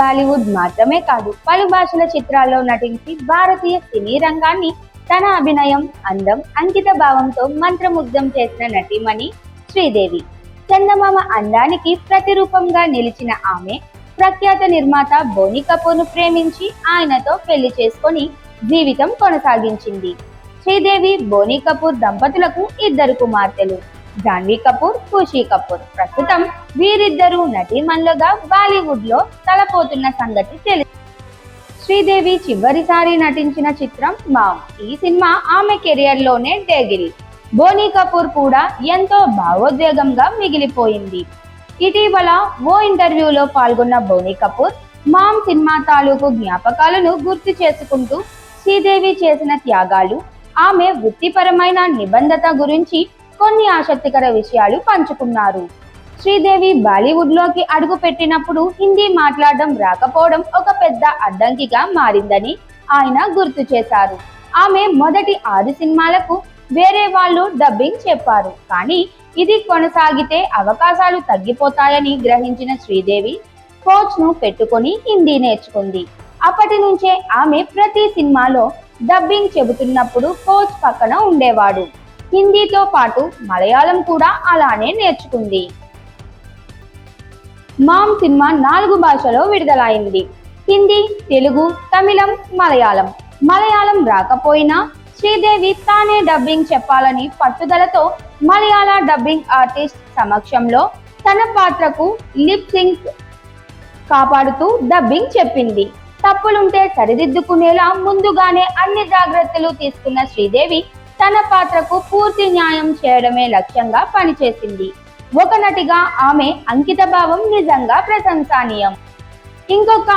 బాలీవుడ్ మాత్రమే కాదు పలు భాషల చిత్రాల్లో నటించి భారతీయ సినీ రంగాన్ని తన అభినయం అందం అంకిత భావంతో మంత్రముగ్ధం చేసిన నటీమణి శ్రీదేవి. చందమామ అందానికి ప్రతిరూపంగా నిలిచిన ఆమె ప్రఖ్యాత నిర్మాత బోని కపూర్ను ప్రేమించి ఆయనతో పెళ్ళి చేసుకొని జీవితం కొనసాగించింది. శ్రీదేవి బోని కపూర్ దంపతులకు ఇద్దరు కుమార్తెలు. జాన్వీ కపూర్ ఖుషీ కపూర్. ప్రస్తుతం వీరిద్దరూ నటీమణులుగా బాలీవుడ్లో తలపోతున్న సంగతి తెలుసు శ్రీదేవి చివరిసారి నటించిన చిత్రం మామ్. ఈ సినిమా ఆమె కెరియర్లోనే డేగిల్ బోనీ కపూర్ కూడా ఎంతో భావోద్వేగంగా మిగిలిపోయింది. ఇటీవల ఓ ఇంటర్వ్యూలో పాల్గొన్న బోనీ కపూర్ మామ్ సినిమా తాలూకు జ్ఞాపకాలను గుర్తు చేసుకుంటూ శ్రీదేవి చేసిన త్యాగాలు ఆమె వృత్తిపరమైన నిబంధత గురించి కొన్ని ఆసక్తికర విషయాలు పంచుకున్నారు. శ్రీదేవి బాలీవుడ్లోకి అడుగు పెట్టినప్పుడు హిందీ మాట్లాడడం రాకపోవడం ఒక పెద్ద అడ్డంకిగా మారిందని ఆయన గుర్తు చేశారు. ఆమె మొదటి ఆరు సినిమాలకు వేరే వాళ్ళు డబ్బింగ్ చెప్పారు. కానీ ఇది కొనసాగితే అవకాశాలు తగ్గిపోతాయని గ్రహించిన శ్రీదేవి కోచ్ను పెట్టుకొని హిందీ నేర్చుకుంది. అప్పటి నుంచే ఆమె ప్రతి సినిమాలో డబ్బింగ్ చెబుతున్నప్పుడు కోచ్ పక్కన ఉండేవాడు. హిందీతో పాటు మలయాళం కూడా అలానే నేర్చుకుంది. మామ్ సినిమా నాలుగు భాషలో విడుదలైంది. హిందీ తెలుగు తమిళం మలయాళం. మలయాళం రాకపోయినా శ్రీదేవి తానే డబ్బింగ్ చెప్పాలని పట్టుదలతో మలయాళ డబ్బింగ్ ఆర్టిస్ట్ సమక్షంలో తన పాత్రకు లిప్ సింక్ కాపాడుతూ డబ్బింగ్ చెప్పింది. తప్పులుంటే సరిదిద్దుకునేలా ముందుగానే అన్ని జాగ్రత్తలు తీసుకున్న శ్రీదేవి తన పాత్రకు పూర్తి న్యాయం చేయడమే లక్ష్యంగా పనిచేసింది. ఒక నటిగా ఆమె అంకిత భావం నిజంగా ప్రశంసనీయం. ఇంకొక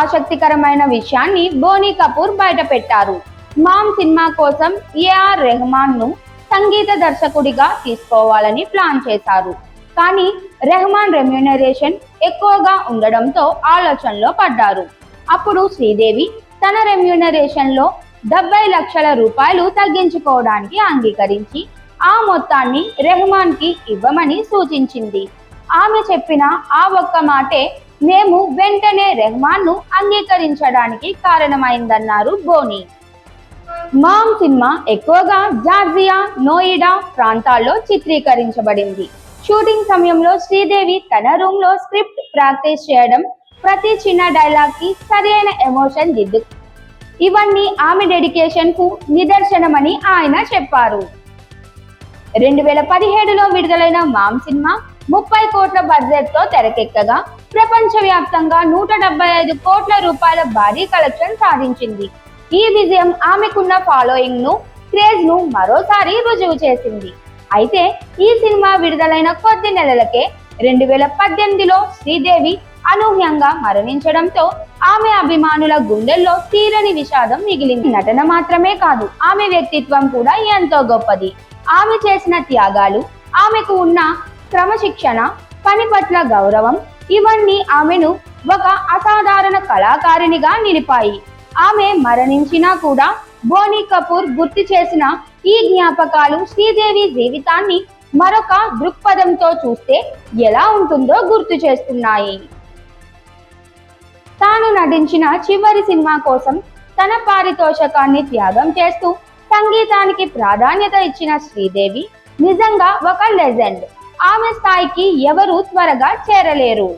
ఆసక్తికరమైన విషయాన్ని బోనీ కపూర్ బయటపెట్టారు మామ్ సినిమా కోసం ఏఆర్ రెహమాన్ను సంగీత దర్శకుడిగా తీసుకోవాలని ప్లాన్ చేశారు. కానీ రెహమాన్ రెమ్యూనరేషన్ ఎక్కువగా ఉండడంతో ఆలోచనలో పడ్డారు. అప్పుడు శ్రీదేవి తన రెమ్యూనరేషన్లో డెబ్బై లక్షల రూపాయలు తగ్గించుకోవడానికి అంగీకరించి ఆ మొత్తాన్ని రెహమాన్కి ఇవ్వమని సూచించింది. ఆమె చెప్పిన ఆ ఒక్క మాటే మేము వెంటనే రెహమాన్ను అంగీకరించడానికి కారణమైందన్నారు బోని. మామ్ సినిమా ఎక్కువగా జార్జియా నోయిడా ప్రాంతాల్లో చిత్రీకరించబడింది. షూటింగ్ సమయంలో శ్రీదేవి తన రూమ్లో స్క్రిప్ట్ ప్రాక్టీస్ చేయడం ప్రతి చిన్న డైలాగ్కి సరైన ఎమోషన్ దిద్దు ఇవన్నీ ఆమె డెడికేషన్కు నిదర్శనమని ఆయన చెప్పారు. రెండు వేల పదిహేడులో విడుదలైన మామ్ సినిమా ముప్పై కోట్ల బడ్జెట్తో తెరకెక్కగా ప్రపంచవ్యాప్తంగా నూట డెబ్బై ఐదు కోట్ల రూపాయల భారీ కలెక్షన్ సాధించింది. ఈ విజయం ఆమెకున్న ఫాలోయింగ్ను క్రేజ్ను మరోసారి రుజువు చేసింది. అయితే ఈ సినిమా విడుదలైన కొద్ది నెలలకే రెండు వేల పద్దెనిమిదిలో శ్రీదేవి అనూహ్యంగా మరణించడంతో ఆమె అభిమానుల గుండెల్లో తీరని విషాదం మిగిలింది. నటన మాత్రమే కాదు ఆమె వ్యక్తిత్వం కూడా ఎంతో గొప్పది. ఆమె చేసిన త్యాగాలు ఆమెకు ఉన్న క్రమశిక్షణ పని పట్ల గౌరవం ఇవన్నీ ఆమెను ఒక అసాధారణ కళాకారిణిగా నిలిపాయి. ఆమె మరణించినా కూడా బోనీ కపూర్ గుర్తు చేసిన ఈ జ్ఞాపకాలు శ్రీదేవి జీవితాన్ని మరొక దృక్పథంతో చూస్తే ఎలా ఉంటుందో గుర్తు చేస్తున్నాయి. తాను నటించిన చివరి సినిమా కోసం తన పారితోషకాన్ని త్యాగం చేస్తూ సంగీతానికి ప్రాధాన్యత ఇచ్చిన శ్రీదేవి నిజంగా ఒక లెజెండ్. ఆమె స్థాయికి ఎవరూ త్వరగా చేరలేరు.